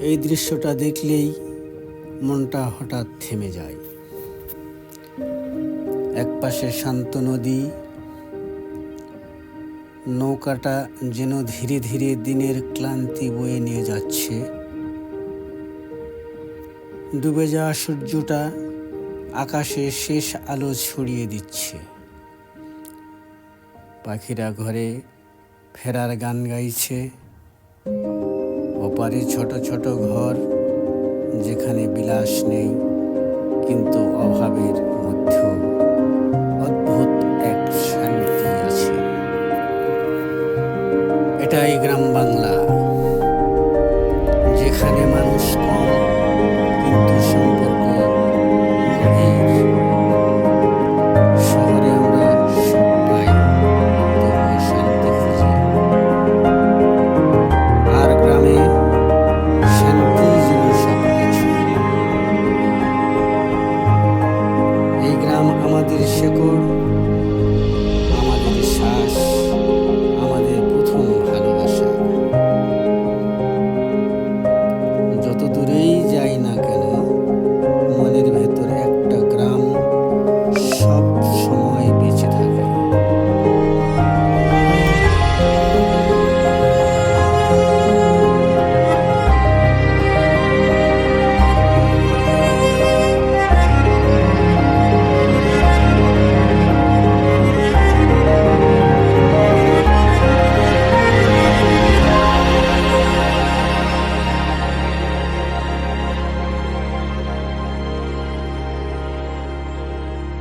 এই দৃশ্যটা দেখলেই মনটা হঠাৎ থেমে যায়। একপাশে শান্ত নদী, নৌকাটা যেন ধীরে ধীরে দিনের ক্লান্তি বয়ে নিয়ে যাচ্ছে। ডুবে যাওয়া সূর্যটা আকাশে শেষ আলো ছড়িয়ে দিচ্ছে। পাখিরা ঘরে ফেরার গান গাইছে। ওপারে ছোট ছোট ঘর, যেখানে বিলাস নেই, কিন্তু অভাবের মধ্যেও অদ্ভুত এক শান্তি আছে। এটাই গ্রাম বাংলা, যেখানে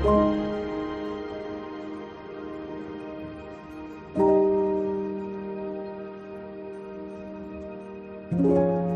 thank you